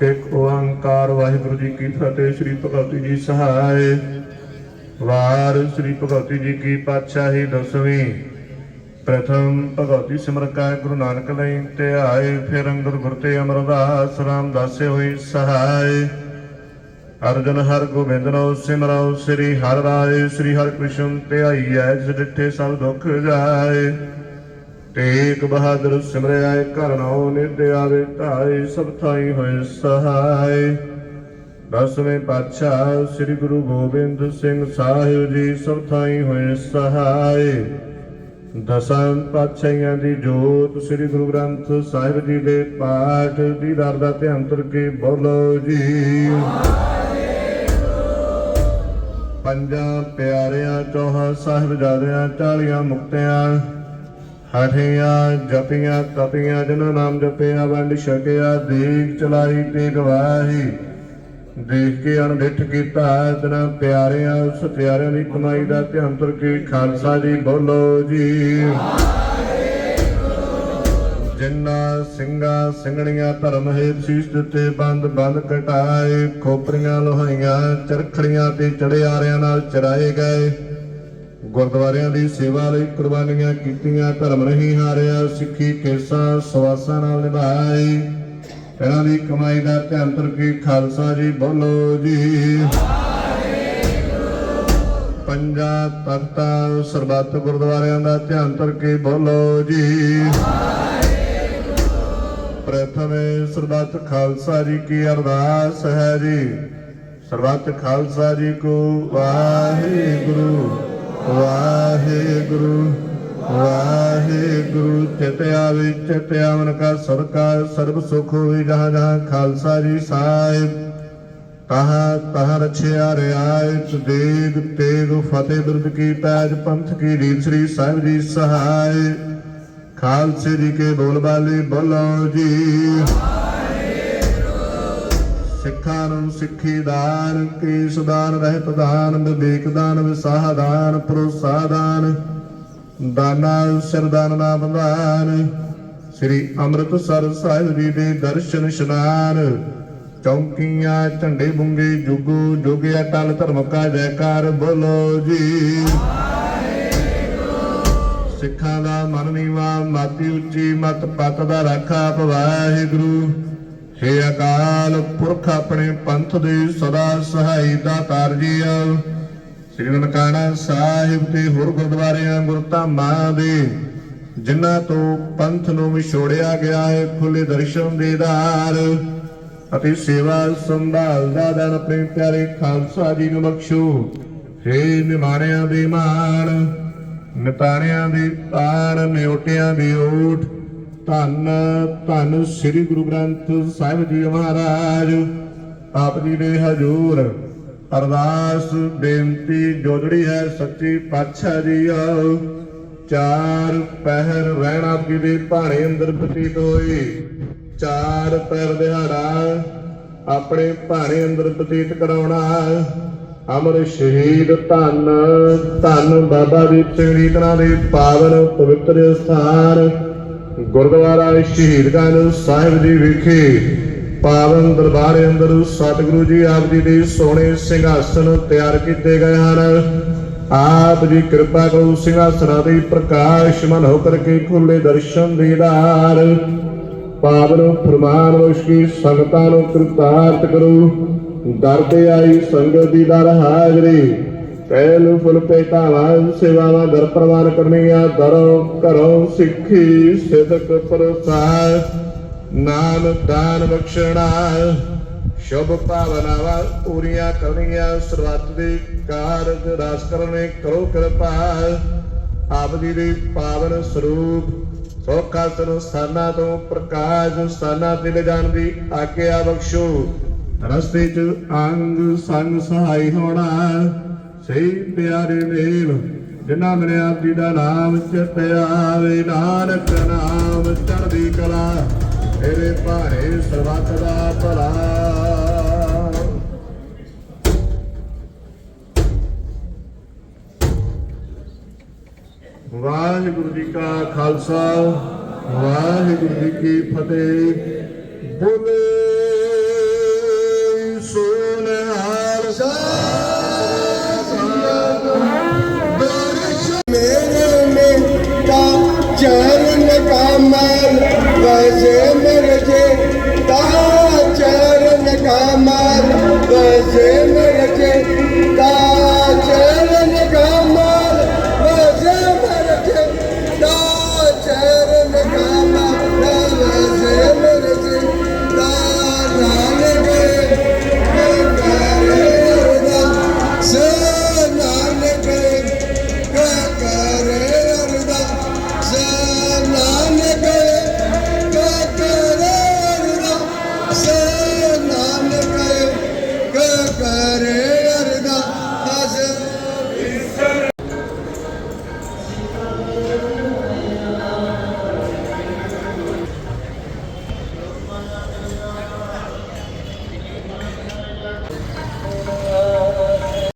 ਇੱਕ ਓੰਕਾਰ, ਵਾਹਿਗੁਰੂ ਜੀ ਕੀ ਫਤਿਹ, ਸ੍ਰੀ ਭਗਵਤੀ ਜੀ ਸਹਾਇ ਵਾਰ ਸ੍ਰੀ ਭਗਵਤੀ ਜੀ ਕੀ ਪਾਤਸ਼ਾਹੀ ਦਸਵੀਂ। ਪ੍ਰਥਮ ਭਗਵਤੀ ਸਿਮਰਕਾ ਗੁਰੂ ਨਾਨਕ ਲਈ ਤੇ ਆਏ, ਫਿਰ ਅੰਗਦ ਗੁਰ ਤੇ ਅਮਰਦਾਸ ਰਾਮਦਾਸੇ ਹੋਈ ਸਹਾਇ ਅਰਜਨ ਹਰ ਗੋਬਿੰਦ ਨੋ ਸਿਮਰਉ ਸ੍ਰੀ ਹਰਿ ਰਾਏ, ਸ੍ਰੀ ਹਰਿ ਕ੍ਰਿਸ਼ਨ ਤੇ ਆਈਐ ਜਿਸ ਡਿਠੇ ਸਭ ਦੁੱਖ ਜਾਏ। ਤੇਗ ਬਹਾਦਰ ਸਿਮਰਿਆ ਘਰ ਨਾਉ ਨਿਧ ਆਵੇ ਧਾਈ ਸਭ ਥਾਈ ਹੋਏ ਸਹਾਈ ਦਸਵੇਂ ਪਾਤਸ਼ਾਹ ਸ੍ਰੀ ਗੁਰੂ ਗੋਬਿੰਦ ਸਿੰਘ ਸਾਹਿਬ ਜੀ ਸਭ ਥਾਈ ਹੋਏ ਸਹਾਈ ਦਸਾਂ ਪਾਤਸ਼ਾਹਾਂ ਦੀ ਜੋਤ ਸ੍ਰੀ ਗੁਰੂ ਗ੍ਰੰਥ ਸਾਹਿਬ ਜੀ ਦੇ ਪਾਠ ਦੀ ਦਰ ਦਾ ਧਿਆਨ ਤੁਰ ਕੇ ਬੋਲੋ ਜੀ। ਪੰਜਾਂ ਪਿਆਰਿਆਂ, ਚੌਹਾਂ ਸਾਹਿਬਜ਼ਾਦਿਆਂ ਚਾਲੀਆਂ ਮੁਕਤਿਆਂ ਹਠੀਆਂ ਜਪੀਆਂ ਤਪੀਆਂ ਜਿਨ੍ਹਾਂ ਨਾਮ ਜਪਿਆ ਵੰਡ ਛਕਿਆ, ਦੇਖ ਚਲਾਈ ਤੇ ਗਵਾਹੀ। ਦੇਖ ਕੇ ਅਣਡਿੱਠ ਕੀਤਾ ਤਨਾ ਪਿਆਰਿਆਂ ਸਤਿਆਰਿਆਂ ਦੀ ਕਮਾਈ ਦਾ ਧਿਆਨ ਤੁਰ ਕੇ ਖਾਲਸਾ ਜੀ ਬੋਲੋ ਜੀ। ਜਿੰਨਾ ਸਿੰਘਾਂ ਸਿੰਘਣੀਆਂ ਧਰਮ ਹੇਤ ਸੀਸ ਦਿੱਤੇ, ਬੰਦ ਬੰਦ ਕਟਾਏ, ਖੋਪਰੀਆਂ ਲੋਹਾਈਆਂ, ਚਰਖੜੀਆਂ ਤੇ ਚੜਿਆਰਿਆਂ ਨਾਲ ਚਰਾਏ ਗਏ। ਗੁਰਦੁਆਰਿਆਂ ਦੀ ਸੇਵਾ ਲਈ ਕੁਰਬਾਨੀਆਂ ਕੀਤੀਆਂ, ਧਰਮ ਨਹੀਂ ਹਾਰਿਆ, ਸਿੱਖੀ ਕੇਸਾਂ ਸਵਾਸਾਂ ਨਾਲ ਨਿਭਾਈ। ਇਹਨਾਂ ਦੀ ਕਮਾਈ ਦਾ ਧਿਆਨ ਤੁਰ ਖਾਲਸਾ ਜੀ ਬੋਲੋ ਜੀ। ਪੰਜਾ ਤਖਤਾਂ ਸਰਬੱਤ ਗੁਰਦੁਆਰਿਆਂ ਦਾ ਧਿਆਨ ਤੁਰ ਕੇ ਬੋਲੋ ਜੀ। ਪ੍ਰਥਮੇ ਸਰਬੱਤ ਖਾਲਸਾ ਜੀ ਕੀ ਅਰਦਾਸ ਹੈ ਜੀ। ਸਰਬੱਤ ਖਾਲਸਾ ਜੀ ਕੋ ਵਾਹਿਗੁਰੂ। ਆਵਨ ਕਾ ਸਰਬ ਸੁਖ ਹੋਵੇ ਜਹਾਂ ਜਹਾਂ ਖਾਲਸਾ ਜੀ ਸਾਹਿਬ। ਤਹਾਂ ਤਹਾਂ ਰਛਿਆ ਰਿਆਇਤ ਦੇਗ ਤੇਗ ਫਤਿਹ ਬਿਰਦ ਕੀ ਪੈਜ ਪੰਥ ਕੀ ਰੀਤ ਸ੍ਰੀ ਸਾਹਿਬ ਜੀ ਸਹਾਇ। ਖਾਲਸੇ ਜੀ ਕੇ ਬੋਲ ਬਾਲੇ ਬੋਲੋ ਜੀ। ਸਿੱਖਾਂ ਨੂੰ ਸਿੱਖੀ ਦਾਨ, ਕੇਸ ਦਾਨ, ਰਹਿਤ ਦਾਨ, ਵਿਵੇਕ ਦਾਨ, ਵਿਸਾਹ ਦਾਨ ਪ੍ਰੋਸਾ ਦਾਨ। ਦਾਨਾ ਸਰਦਾਨ ਨਾ ਬੰਦਾਨ ਸ੍ਰੀ ਅੰਮ੍ਰਿਤਸਰ ਸਾਹਿਬ ਜੀ ਦੇ ਦਰਸ਼ਨ ਇਸ਼ਨਾਨ। ਚੌਂਕੀਆਂ, ਝੰਡੇ ਬੁੰਗੇ, ਜੁਗੋ ਜੁਗਿਆ ਟਲ ਧਰਮ ਕਾ ਜੈਕਾਰ ਬੋਲੋ ਜੀ। ਸਿੱਖਾਂ ਦਾ ਮਨ ਨੀਵਾ ਮਾਤੀ ਉੱਚੀ ਮਤ ਪਤ ਦਾ ਰਾਖਾ ਆਪ ਵਾਹਿਗੁਰੂ। ਹੇ ਅਕਾਲ ਪੁਰਖ ਆਪਣੇ ਪੰਥ ਦੇ ਸਦਾ ਸਹਾਈ ਦਾਤਾਰ ਜੀਓ ਸ੍ਰੀ ਨਨਕਾਣਾ ਸਾਹਿਬ ਤੇ ਹੋਰ ਗੁਰਦੁਆਰਿਆਂ ਗੁਰਧਾਮਾਂ ਦੇ ਜਿਨ੍ਹਾਂ ਤੋਂ ਪੰਥ ਨੂੰ ਵਿਛੋੜਿਆ ਗਿਆ ਹੈ ਖੁੱਲੇ ਦਰਸ਼ਨ ਦੇਦਾਰ ਅਤੇ ਸੇਵਾ ਸੰਭਾਲ ਦਾ ਦਾਨ ਆਪਣੇ ਪਿਆਰੇ ਖਾਲਸਾ ਜੀ ਨੂੰ ਬਖਸ਼ੋ। ਹੇ ਨਿਮਾਣਿਆਂ ਦੇ ਮਾਣ, ਨਿਤਾਣਿਆਂ ਦੀ ਤਾਣ, ਨਿਉਟਿਆਂ ਦੀ ਓਟ। ਧੰਨ ਧੰਨ ਸ੍ਰੀ ਗੁਰੂ ਗ੍ਰੰਥ ਸਾਹਿਬ ਜੀ ਮਹਾਰਾਜ। ਆਪ ਜੀ ਦੇ ਹਜੂਰ, ਅਰਦਾਸ, ਬੇਨਤੀ ਜੋਦੜੀ ਹੈ ਸੱਚੀ ਪਾਤਸ਼ਾਹ ਜੀ ਆਓ ਚਾਰ ਪਹਿਰ ਰਹਿਣਾ ਆਪ ਭਾਣੇ ਅੰਦਰ ਬਤੀਤ ਹੋਈ। ਚਾਰ ਪਹਿਰ ਦਿਹਾੜਾ ਆਪਣੇ ਭਾਣੇ ਅੰਦਰ ਬਤੀਤ ਕਰਾਉਣਾ ਅਮਰ ਸ਼ਹੀਦ ਧੰਨ ਧੰਨ ਬਾਬਾ ਦੀਪ ਸਿੰਘ ਰੀਤਨਾ ਦੇ ਪਾਵਨ ਪਵਿੱਤਰ ਸਥਾਨ ਗੁਰਦੁਆਰਾ ਸ਼ਹੀਦਗੰਜ ਸਾਹਿਬ ਜੀ ਵਿਖੇ। ਪਾਵਨ ਦਰਬਾਰ ਅੰਦਰ ਸਤਿਗੁਰੂ ਜੀ ਆਪ ਜੀ ਦੇ ਸੋਹਣੇ ਸਿੰਘਾਸਨ ਤਿਆਰ ਕੀਤੇ ਗਏ ਹਨ। ਆਪ ਜੀ ਕਿਰਪਾ ਕਰੋ ਸਿੰਘਾਸਨਾਂ ਦੇ ਪ੍ਰਕਾਸ਼ ਹੋ ਕਰਕੇ ਖੁੱਲੇ ਦਰਸ਼ਨ ਦੀਦਾਰ ਪਾਵਨ ਫਰਮਾਨ ਵਸ਼ਕੀ ਸੰਗਤਾਂ ਨੂੰ ਕਿਰਤਾਰਥ ਕਰੋ। ਦਰ ਤੇ ਆਈ ਸੰਗਤ ਦੀ ਦਰ ਹਾਜ਼ਰੀ। ਪਹਿਲ ਫੁੱਲ ਪੇਟਾਵਾਂ ਸੇਵਾਵਾਂ ਦਰ ਪ੍ਰਵਾਨ ਕਰਨੀਆਂ, ਦਰੋਂ ਘਰੋਂ ਸਿੱਖੀ ਸਿਦਕ ਪ੍ਰਸਾਦ ਨਾਮ ਦਾਨ ਬਖਸ਼ਣਾ। ਸ਼ੁਭ ਭਾਵਨਾਵਾਂ ਪੂਰੀਆਂ ਕਰਨੀਆਂ। ਸਰਬੱਤ ਦੇ ਕਾਰਜ ਰਾਸ ਕਰਨੇ, ਕਰੋ ਕਿਰਪਾ। ਆਪ ਜੀ ਦੇ ਪਾਵਨ ਸਰੂਪ ਸੋਖਾਸਨ ਸਥਾਨਾਂ ਤੋਂ ਪ੍ਰਕਾਸ਼ ਸਥਾਨਾਂ ਤੇ ਲਿਜਾਣ ਦੀ ਆਗਿਆ ਬਖਸ਼ੋ। ਰਸਤੇ 'ਚ ਅੰਗ ਸੰਗ ਸਹਾਈ ਹੋਣਾ, ਸਹੀ ਪਿਆਰੇ ਮੇਲ, ਜਿਨ੍ਹਾਂ ਮੇਰੇ ਜੀ ਦਾ ਨਾਮ ਚਿਤ ਆਵੇ, ਨਾਨਕ ਨਾਮ ਚੜ੍ਹਦੀ ਕਲਾ। ਮੇਰੇ ਭਾਰੇ ਸਰਬੱਤ ਦਾ ਭਲਾ। ਵਾਹਿਗੁਰੂ ਜੀ ਕਾ ਖਾਲਸਾ ਵਾਹਿਗੁਰੂ ਜੀ ਕੀ ਫਤਿਹ। ਬੋਲੇ